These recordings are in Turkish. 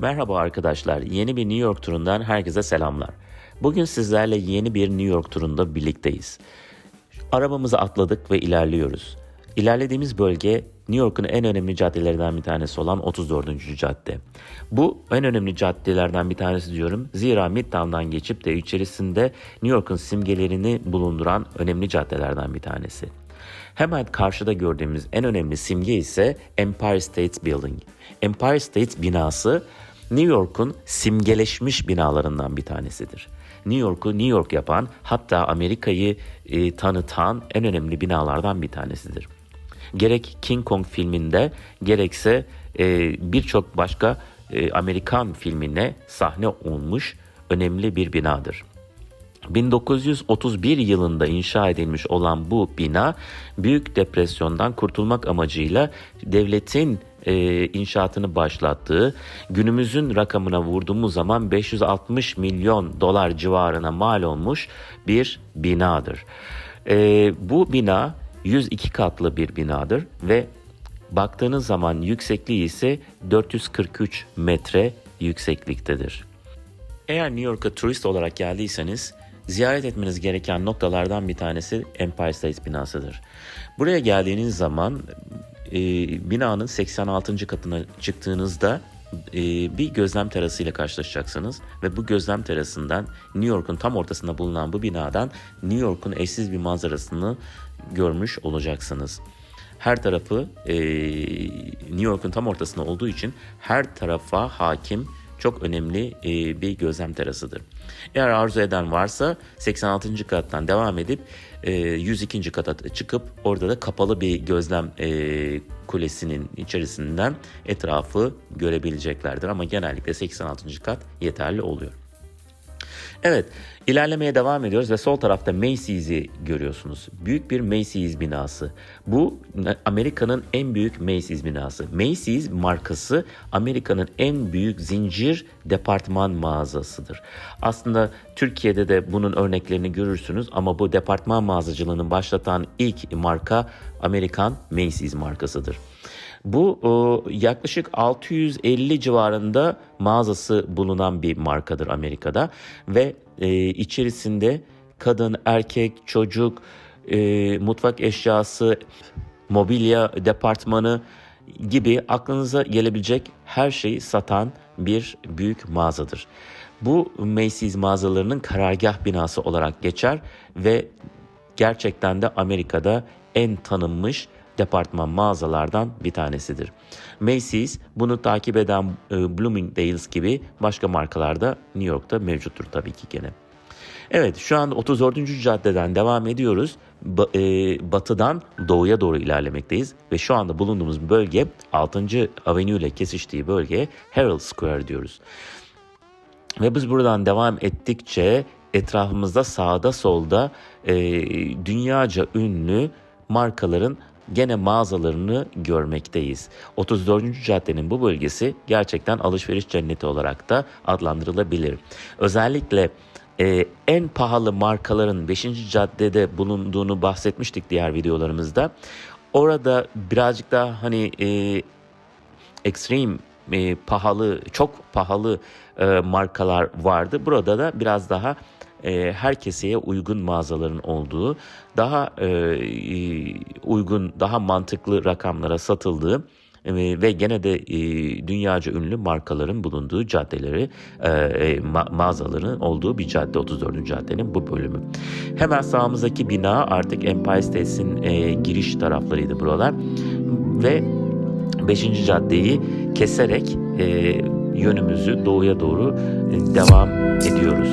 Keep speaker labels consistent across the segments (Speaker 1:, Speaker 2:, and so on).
Speaker 1: Merhaba arkadaşlar, yeni bir New York turundan herkese selamlar. Bugün sizlerle yeni bir New York turunda birlikteyiz. Arabamızı atladık ve ilerliyoruz. İlerlediğimiz bölge New York'un en önemli caddelerinden bir tanesi olan 34. cadde. Bu en önemli caddelerden bir tanesi diyorum. Zira Midtown'dan geçip de içerisinde New York'un simgelerini bulunduran önemli caddelerden bir tanesi. Hemen karşıda gördüğümüz en önemli simge ise Empire State Building. Empire State binası New York'un simgeleşmiş binalarından bir tanesidir. New York'u New York yapan hatta Amerika'yı e, tanıtan en önemli binalardan bir tanesidir. Gerek King Kong filminde gerekse e, birçok başka e, Amerikan filmine sahne olmuş önemli bir binadır. 1931 yılında inşa edilmiş olan bu bina Büyük Depresyon'dan kurtulmak amacıyla devletin e, inşaatını başlattığı günümüzün rakamına vurduğumuz zaman 560 milyon dolar civarına mal olmuş bir binadır. E, bu bina 102 katlı bir binadır ve baktığınız zaman yüksekliği ise 443 metre yüksekliktedir. Eğer New York'a turist olarak geldiyseniz ziyaret etmeniz gereken noktalardan bir tanesi Empire State binasıdır. Buraya geldiğiniz zaman e, binanın 86. katına çıktığınızda e, bir gözlem terasıyla karşılaşacaksınız ve bu gözlem terasından New York'un tam ortasında bulunan bu binadan New York'un eşsiz bir manzarasını görmüş olacaksınız. Her tarafı e, New York'un tam ortasında olduğu için her tarafa hakim çok önemli e, bir gözlem terasıdır. Eğer arzu eden varsa 86. kattan devam edip e, 102. kata çıkıp orada da kapalı bir gözlem e, kulesinin içerisinden etrafı görebileceklerdir. Ama genellikle 86. kat yeterli oluyor. Evet, ilerlemeye devam ediyoruz ve sol tarafta Macy's'i görüyorsunuz. Büyük bir Macy's binası. Bu Amerika'nın en büyük Macy's binası. Macy's markası Amerika'nın en büyük zincir departman mağazasıdır. Aslında Türkiye'de de bunun örneklerini görürsünüz ama bu departman mağazacılığını başlatan ilk marka Amerikan Macy's markasıdır. Bu o, yaklaşık 650 civarında mağazası bulunan bir markadır Amerika'da ve e, içerisinde kadın, erkek, çocuk, e, mutfak eşyası, mobilya departmanı gibi aklınıza gelebilecek her şeyi satan bir büyük mağazadır. Bu Macy's mağazalarının karargah binası olarak geçer ve gerçekten de Amerika'da en tanınmış departman mağazalardan bir tanesidir. Macy's bunu takip eden e, Bloomingdale's gibi başka markalarda New York'ta mevcuttur tabii ki gene. Evet şu an 34. caddeden devam ediyoruz. Ba- e, batıdan doğuya doğru ilerlemekteyiz ve şu anda bulunduğumuz bölge 6. Avenue ile kesiştiği bölgeye Herald Square diyoruz. Ve biz buradan devam ettikçe etrafımızda sağda solda e, dünyaca ünlü markaların gene mağazalarını görmekteyiz. 34. caddenin bu bölgesi gerçekten alışveriş cenneti olarak da adlandırılabilir. Özellikle e, en pahalı markaların 5. caddede bulunduğunu bahsetmiştik diğer videolarımızda. Orada birazcık daha hani e, extreme e, pahalı, çok pahalı e, markalar vardı. Burada da biraz daha e, her keseye uygun mağazaların olduğu, daha e, uygun, daha mantıklı rakamlara satıldığı e, ve gene de e, dünyaca ünlü markaların bulunduğu caddeleri, e, e ma- mağazaların olduğu bir cadde 34. caddenin bu bölümü. Hemen sağımızdaki bina artık Empire State'in e, giriş taraflarıydı buralar ve 5. caddeyi keserek e, yönümüzü doğuya doğru e, devam ediyoruz.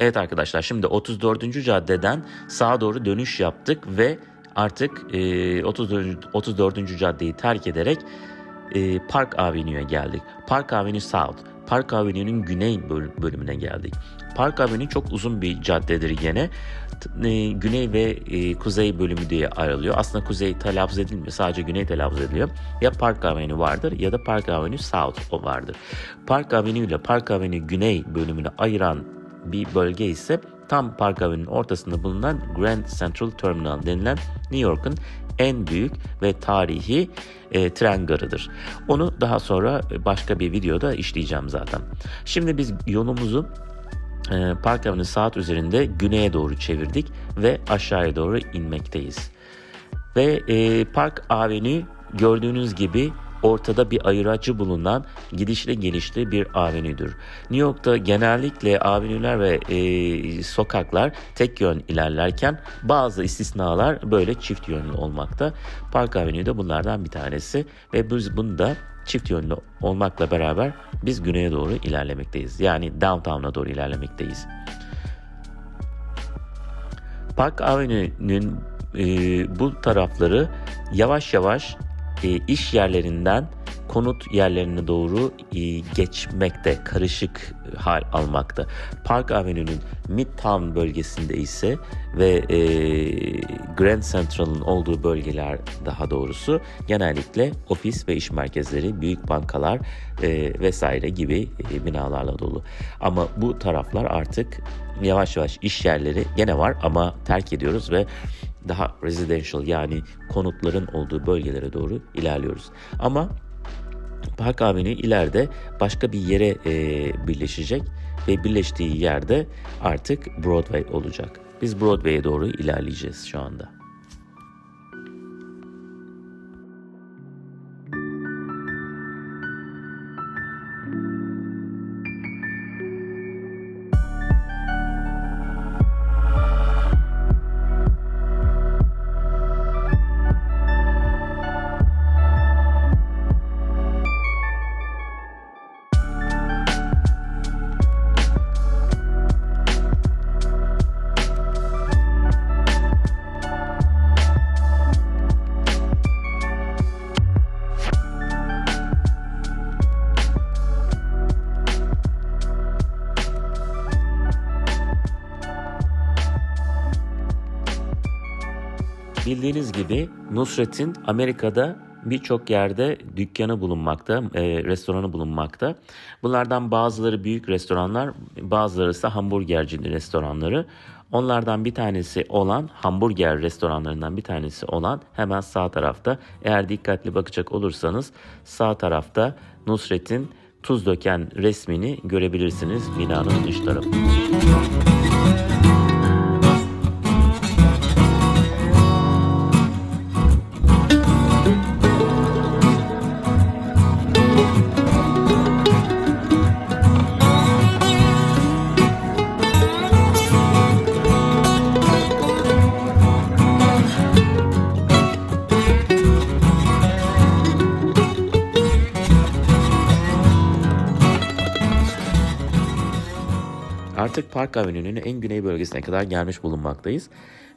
Speaker 1: Evet arkadaşlar şimdi 34. caddeden sağa doğru dönüş yaptık ve artık e, 34. 34. caddeyi terk ederek e, Park Avenue'ye geldik. Park Avenue South. Park Avenue'nin güney böl- bölümüne geldik. Park Avenue çok uzun bir caddedir gene. E, güney ve e, kuzey bölümü diye ayrılıyor. Aslında kuzey telaffuz edilmiyor. Sadece güney telaffuz ediliyor. Ya Park Avenue vardır ya da Park Avenue South o vardır. Park Avenue ile Park Avenue güney bölümünü ayıran bir bölge ise tam Park Avenue'nin ortasında bulunan Grand Central Terminal denilen New York'un en büyük ve tarihi e, tren garıdır. Onu daha sonra başka bir videoda işleyeceğim zaten. Şimdi biz yolumuzu e, Park Avenue saat üzerinde güneye doğru çevirdik ve aşağıya doğru inmekteyiz. Ve e, Park Avenue gördüğünüz gibi ortada bir ayıracı bulunan gidişli gelişli bir avenüdür. New York'ta genellikle avenüler ve e, sokaklar tek yön ilerlerken bazı istisnalar böyle çift yönlü olmakta. Park Avenue de bunlardan bir tanesi ve biz bunu da çift yönlü olmakla beraber biz güneye doğru ilerlemekteyiz. Yani downtown'a doğru ilerlemekteyiz. Park Avenue'nin e, bu tarafları yavaş yavaş e, iş yerlerinden konut yerlerine doğru e, geçmekte, karışık hal almakta. Park Avenue'nin Midtown bölgesinde ise ve e, Grand Central'ın olduğu bölgeler daha doğrusu genellikle ofis ve iş merkezleri, büyük bankalar e, vesaire gibi e, binalarla dolu. Ama bu taraflar artık yavaş yavaş iş yerleri gene var ama terk ediyoruz ve daha residential yani konutların olduğu bölgelere doğru ilerliyoruz. Ama Park Avenue ileride başka bir yere e, birleşecek ve birleştiği yerde artık Broadway olacak. Biz Broadway'e doğru ilerleyeceğiz şu anda. Bildiğiniz gibi Nusret'in Amerika'da birçok yerde dükkanı bulunmakta, e, restoranı bulunmakta. Bunlardan bazıları büyük restoranlar, bazıları ise hamburgerci restoranları. Onlardan bir tanesi olan hamburger restoranlarından bir tanesi olan hemen sağ tarafta. Eğer dikkatli bakacak olursanız sağ tarafta Nusret'in tuz döken resmini görebilirsiniz binanın dış tarafında. Artık Park Avenue'nin en güney bölgesine kadar gelmiş bulunmaktayız.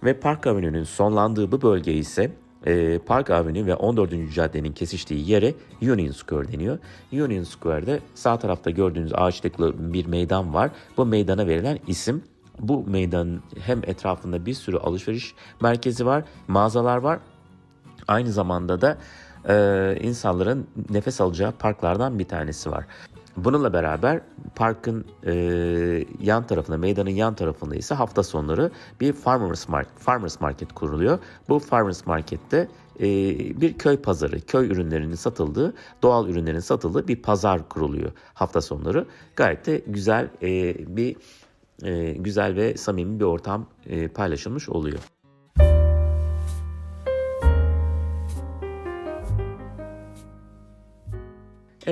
Speaker 1: Ve Park Avenue'nin sonlandığı bu bölge ise e, Park Avenue ve 14. caddenin kesiştiği yere Union Square deniyor. Union Square'de sağ tarafta gördüğünüz ağaçlıklı bir meydan var. Bu meydana verilen isim bu meydanın hem etrafında bir sürü alışveriş merkezi var, mağazalar var. Aynı zamanda da e, insanların nefes alacağı parklardan bir tanesi var. Bununla beraber parkın e, yan tarafında, meydanın yan tarafında ise hafta sonları bir farmers market, farmers market kuruluyor. Bu farmers markette e, bir köy pazarı, köy ürünlerinin satıldığı, doğal ürünlerin satıldığı bir pazar kuruluyor hafta sonları. Gayet de güzel e, bir e, güzel ve samimi bir ortam e, paylaşılmış oluyor.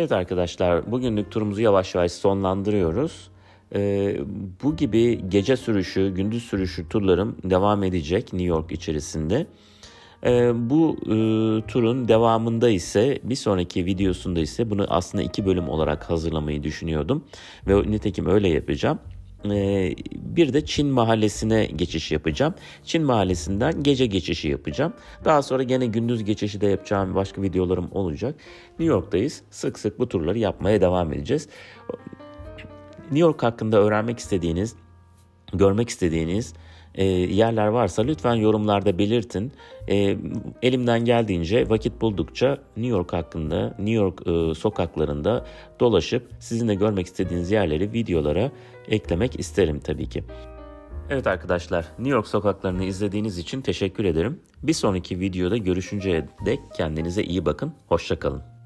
Speaker 1: Evet arkadaşlar bugünlük turumuzu yavaş yavaş sonlandırıyoruz. Ee, bu gibi gece sürüşü, gündüz sürüşü turlarım devam edecek New York içerisinde. Ee, bu e, turun devamında ise bir sonraki videosunda ise bunu aslında iki bölüm olarak hazırlamayı düşünüyordum. Ve nitekim öyle yapacağım. Ee, bir de Çin mahallesine geçiş yapacağım. Çin mahallesinden gece geçişi yapacağım. Daha sonra gene gündüz geçişi de yapacağım başka videolarım olacak. New York'tayız. Sık sık bu turları yapmaya devam edeceğiz. New York hakkında öğrenmek istediğiniz, görmek istediğiniz e, yerler varsa lütfen yorumlarda belirtin. E, elimden geldiğince vakit buldukça New York hakkında, New York e, sokaklarında dolaşıp sizin de görmek istediğiniz yerleri videolara eklemek isterim tabii ki. Evet arkadaşlar, New York sokaklarını izlediğiniz için teşekkür ederim. Bir sonraki videoda görüşünceye dek kendinize iyi bakın, hoşçakalın.